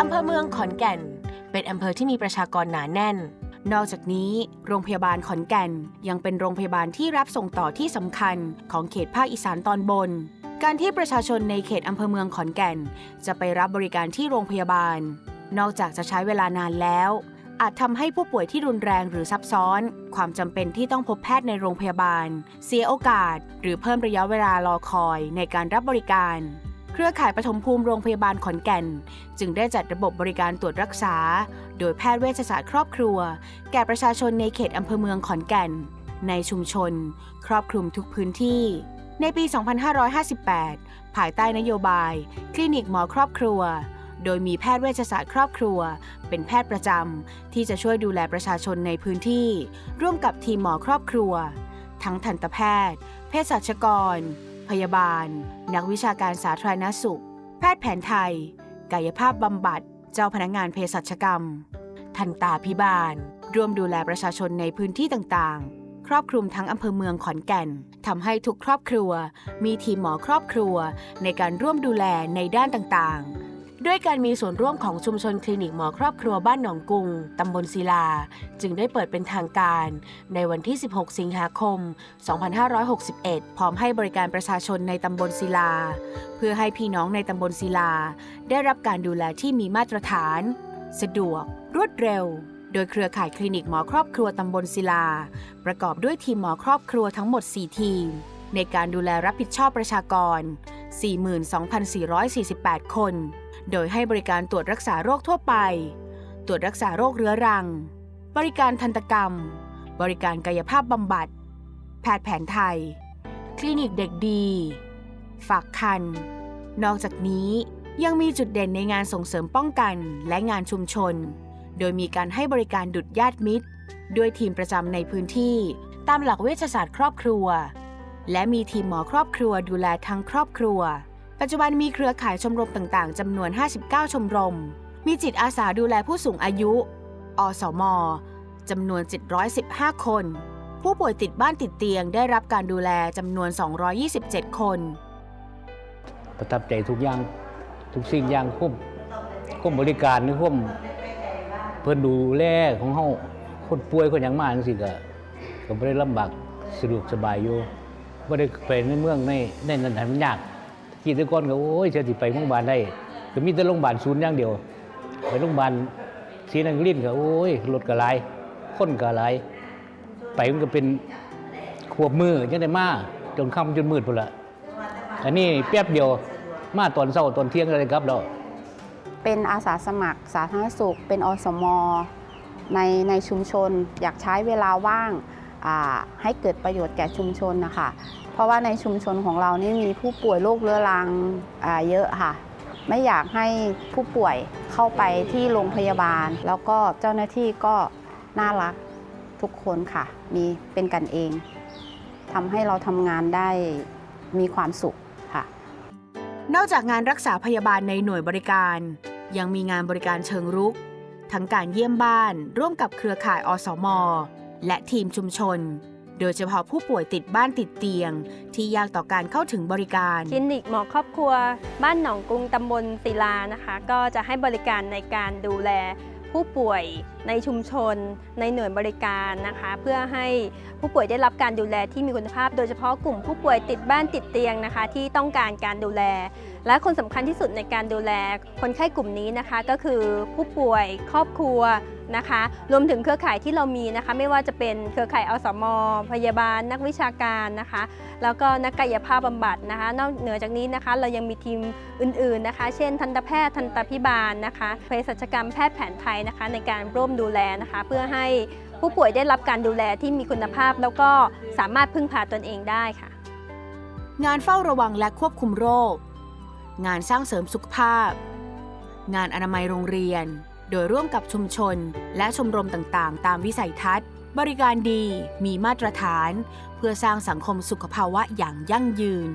อำเภอเมืองขอนแก่น เป็นอำเภอที่มีประชากรหนาแน่น นอกจากนี้ โรงพยาบาลขอนแก่น ยังเป็นโรงพยาบาลที่รับส่งต่อที่สำคัญของเขตภาคอีสานตอนบน การที่ประชาชนในเขตอำเภอเมืองขอนแก่น จะไปรับบริการที่โรงพยาบาล นอกจากจะใช้เวลานานแล้ว อาจทำให้ผู้ป่วยที่รุนแรงหรือซับซ้อน ความจำเป็นที่ต้องพบแพทย์ในโรงพยาบาล เสียโอกาส หรือเพิ่มระยะเวลารอคอยในการรับบริการ เครือข่ายปฐมภูมิโรงพยาบาลขอนแก่น จึงได้จัดระบบบริการตรวจรักษา โดยแพทย์เวชศาสตร์ครอบครัว แก่ประชาชนในเขตอำเภอเมืองขอนแก่น ในชุมชน ครอบคลุมทุกพื้นที่ ในปี 2558 ภายใต้นโยบาย คลินิกหมอครอบครัว โดยมีแพทย์เวชศาสตร์ครอบครัว เป็นแพทย์ประจำที่จะช่วยดูแลประชาชนในพื้นที่ ร่วมกับทีมหมอครอบครัว ทั้งทันตแพทย์ เภสัชกร พยาบาล นักวิชาการสาธารณสุข แพทย์แผนไทย กายภาพบำบัด เจ้าพนักงานเภสัชกรรม ทันตาพิบาล ร่วมดูแลประชาชนในพื้นที่ต่างๆ ครอบคลุมทั้งอำเภอเมืองขอนแก่นทำให้ทุกครอบครัว มีทีมหมอครอบครัว ในการร่วมดูแลในด้านต่างๆ ด้วยการมีส่วนร่วมของชุมชนคลินิกหมอครอบครัวบ้านหนองกุง ตำบลศิลา จึงได้เปิดเป็นทางการ ในวันที่ 16 สิงหาคม 2561 พร้อมให้บริการประชาชนในตำบลศิลา เพื่อให้พี่น้องในตำบลศิลา ได้รับการดูแลที่มีมาตรฐาน สะดวก รวดเร็วโดยเครือข่ายคลินิกหมอครอบครัวตำบลศิลา ประกอบด้วยทีมหมอครอบครัวทั้งหมด 4 ทีม ในการดูแลรับผิดชอบประชากร 42,448 คน โดยให้บริการตรวจรักษาโรคทั่วไป ตรวจรักษาโรคเรื้อรัง บริการทันตกรรม บริการกายภาพบำบัด แพทย์แผนไทย คลินิกเด็กดี ฝากคัน นอกจากนี้ยังมีจุดเด่นในงานส่งเสริมป้องกันและงานชุมชน โดยมีการให้บริการดุดญาติมิตร ด้วยทีมประจำในพื้นที่ตามหลักเวชศาสตร์ครอบครัว และมีทีมหมอครอบครัวดูแลทั้งครอบครัว ปัจจุบันมีเครือข่ายชมรมต่างๆจำนวน 59 ชมรม มีจิตอาสาดูแลผู้สูงอายุ อสมจำนวน 715 คน ผู้ป่วยติดบ้านติดเตียงได้รับการดูแลจำนวน 227 คน ประทับใจทุกอย่างทุกสิ่งอย่างคุ้มคุ้มบริการนี่คุ้มเพื่อนดูแลของเฮาคนป่วยคนหยังมาจังซี่ก็ก็บ่ได้ลำบากสะดวกสบายอยู่ บ่ได้ไปในเมืองในในนั้นให้มันยากกี่แต่ก่อนก็โอ้ยจะสิไปโรงพยาบาลได้ก็มีแต่โรงพยาบาลศูนย์อย่างเดียว ไปโรงพยาบาลศรีนครินทร์ก็โอ้ยรถก็หลายคนก็หลายไปมันก็เป็นขวบมือจังได้มาจนค่ำจนมืดพุ่นละอันนี้แป๊บเดียวมาตอนเช้าตอนเที่ยงเลยครับเราเป็นอาสาสมัครสาธารณสุข เป็นอสมในในชุมชน อยากใช้เวลาว่าง ให้เกิดประโยชน์แก่ชุมชนนะคะ เพราะว่าในชุมชนของเรานี่มีผู้ป่วยโรคเรื้อรังเยอะค่ะ ไม่อยากให้ผู้ป่วยเข้าไปที่โรงพยาบาล แล้วก็เจ้าหน้าที่ก็น่ารักทุกคนค่ะ มีเป็นกันเองทำให้เราทำงานได้มีความสุขค่ะ นอกจากงานรักษาพยาบาลในหน่วยบริการ ยังมีงานบริการเชิงรุก ทั้งการเยี่ยมบ้าน ร่วมกับเครือข่ายอสม และทีมชุมชน โดยเฉพาะผู้ป่วยติดบ้านติดเตียง ที่ยากต่อการเข้าถึงบริการ คลินิกหมอครอบครัว บ้านหนองกรุงตำบลศิลานะคะ ก็จะให้บริการในการดูแลผู้ป่วยในชุมชน ในหน่วยบริการนะคะ เพื่อให้ผู้ป่วยได้รับการดูแลที่มีคุณภาพ โดยเฉพาะกลุ่มผู้ป่วยติดบ้านติดเตียงนะคะ ที่ต้องการการดูแล และคนสำคัญที่สุดในการดูแลคนไข้กลุ่มนี้นะคะ ก็คือผู้ป่วยครอบครัว นะคะ รวมถึงเครือข่ายที่เรามีนะคะ ไม่ว่าจะเป็นเครือข่ายอสม พยาบาล นักวิชาการนะคะ แล้วก็นักกายภาพบำบัดนะคะ นอกเหนือจากนี้นะคะ เรายังมีทีมอื่น ๆนะคะ เช่น ทันตแพทย์ทันตพิบาลนะคะเภสัชกรรมแพทย์แผนไทยนะคะ ในการร่วมดูแลนะคะ เพื่อให้ผู้ป่วยได้รับการดูแลที่มีคุณภาพ แล้วก็สามารถพึ่งพาตนเองได้ค่ะ งานเฝ้าระวังและควบคุมโรค งานสร้างเสริมสุขภาพ งานอนามัยโรงเรียน โดยร่วมกับชุมชน และชมรมต่างๆ ตามวิสัยทัศน์ บริการดีมีมาตรฐาน เพื่อสร้างสังคมสุขภาวะอย่างยั่งยืน